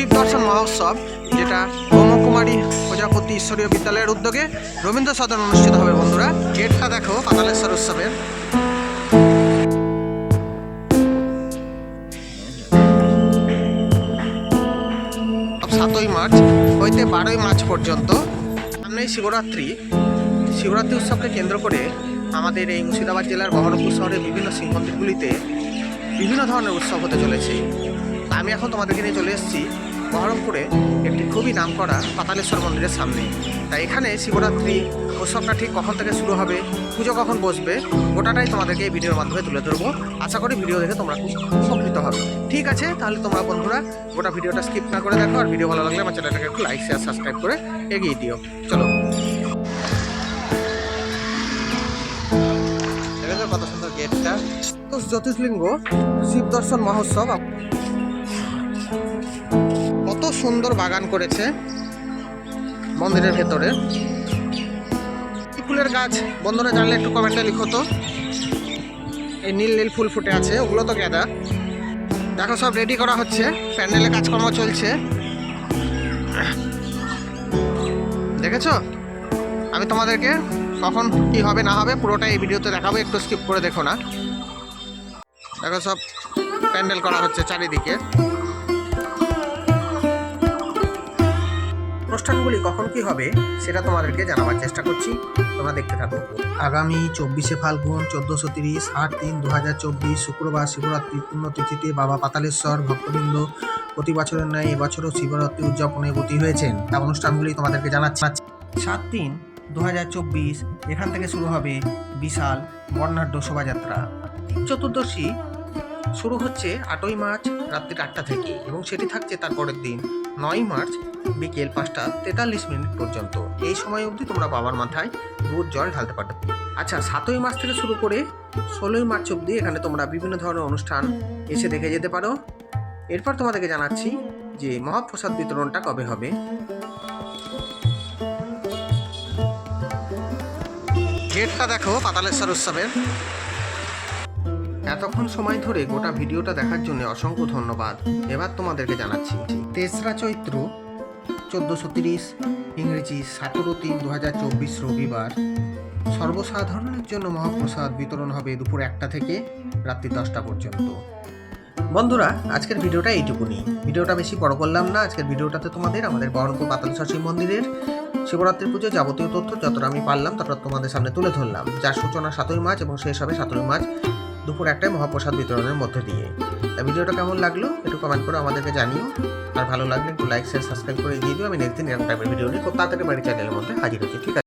শিব দর্শন মহোৎসব, যেটা ব্রহ্মকুমারী প্রজাপতি ঈশ্বরীয় বিদ্যালয়ের উদ্যোগে রবীন্দ্র সদন অনুষ্ঠিত হবে বন্ধুরা। গেটটা দেখো পাতালেশ্বর উৎসবের। সাতই মার্চ হইতে বারোই মার্চ পর্যন্ত সামনেই শিবরাত্রি। শিবরাত্রি উৎসবকে কেন্দ্র করে আমাদের এই মুর্শিদাবাদ জেলার বহরমপুর শহরের বিভিন্ন শিব মন্দিরগুলিতে বিভিন্ন ধরনের উৎসব হতে চলেছে। আমি এখন তোমাদেরকে নিয়ে চলে এসেছি বহরমপুরে একটি খুবই নামকরা পাতালেশ্বর মন্দিরের সামনে। তাই এখানে শিবরাত্রি, উৎসবটা ঠিক কখন থেকে শুরু হবে, পুজো কখন বসবে, গোটাটাই তোমাদেরকে এই ভিডিওর মাধ্যমে তুলে ধরবো। আশা করি ভিডিও দেখে তোমরা উপকৃত হবে। ঠিক আছে, তাহলে তোমরা বন্ধুরা গোটা ভিডিওটা স্কিপ না করে দেখো, আর ভিডিও ভালো লাগলে আমার চ্যানেলটাকে একটু লাইক শেয়ার সাবস্ক্রাইব করে এগিয়ে দিও। চলো। কত সুন্দর গেটটা? জ্যোতির্লিঙ্গ, শিব দর্শন মহোৎসব সুন্দর বাগান করেছে মন্দিরের ভেতরে। ফুলের গাছ, বন্ধুরা জানলে একটু কমেন্টে লিখো তো। এই নীল নীল ফুল ফুটে আছে, ওগুলো তো গেঁদা। দেখো, সব রেডি করা হচ্ছে। প্যান্ডেলে কাজকর্ম চলছে। দেখেছ? আমি তোমাদেরকে কখন কি হবে, না হবে, পুরোটা এই ভিডিওতে দেখাবো, একটু স্কিপ করে দেখো না। দেখো, সব প্যান্ডেল করা হচ্ছে চারিদিকে। অনুষ্ঠানগুলি কখন কি হবে, সেটা তোমাদেরকে জানাবার চেষ্টা করছি। তোমরা দেখতে থাকো। আগামী চব্বিশে ফাল্গুন, চোদ্দোশো তিরিশ, আট তিন দু হাজার চব্বিশ, শুক্রবার শিবরাত্রি, পুণ্যতিথিতে বাবা পাতালেশ্বর ভক্তবৃন্দ প্রতি বছরের ন্যায় এবছরও শিবরাত্রি উদযাপনে গতি হয়েছেন। তা অনুষ্ঠানগুলি তোমাদেরকে জানাচ্ছি। সাত তিন দু হাজার চব্বিশ, এখান থেকে শুরু হবে বিশাল বর্ণাঢ্য শোভাযাত্রা। চতুর্দশী শুরু হচ্ছে আটই মার্চ রাত্রি আটটা থেকে এবং সেটি থাকছে তার পরের দিন। নয় মার্চ, বিকেল পাঁচটা তেতাল্লিশ মিনিট পর্যন্ত। এই সময় অবধি তোমরা বাবার মাথায় দুধ, জল ঢালতে পারবে। আচ্ছা সাতই মার্চ থেকে শুরু করে ষোলোই মার্চ অবধি এখানে তোমরা বিভিন্ন ধরনের অনুষ্ঠান এসে দেখে যেতে পারো। এরপর তোমাদেরকে জানাচ্ছি যে মহাপ্রসাদ বিতরণটা কবে হবে। গেটটা দেখো, পাতালেশ্বর উৎসবের। এতক্ষণ সময় ধরে গোটা ভিডিওটা দেখার জন্য অসংখ্য ধন্যবাদ। এবার তোমাদেরকে জানাচ্ছি তেসরা চৈত্র চোদ্দোশো তিরিশ, ইংরেজি সতেরো তিন দু হাজার চব্বিশ রবিবার, সর্বসাধারণের জন্য মহাপ্রসাদ বিতরণ হবে দুপুর একটা থেকে রাত্রি দশটা পর্যন্ত। বন্ধুরা, আজকের ভিডিওটা এইটুকুনি। ভিডিওটা বেশি বড় করলাম না, আজকের ভিডিওটাতে তোমাদের আমাদের বহরমপুর পাতালসর শিব মন্দিরের শিবরাত্রি পুজো যাবতীয় তথ্য যতটা আমি পারলাম ততটা তোমাদের সামনে তুলে ধরলাম। যার সূচনা সাতই মার্চ এবং শেষ হবে সাতই মার্চ। দুপুর একটায় মহাপ্রসাদ বিতরণের মধ্যে দিয়ে। তা ভিডিওটা কেমন লাগল একটু কমেন্ট করে আমাদেরকে জানিও। আর ভালো লাগলে একটু লাইক শেয়ার সাবস্ক্রাইব করে দিয়ে দিও। আমি নেক্সট দিন এরকম টাইপের ভিডিও নিয়ে খুব তাড়াতাড়ি বাড়ি চ্যানেলের মধ্যে হাজির হচ্ছি। ঠিক আছে।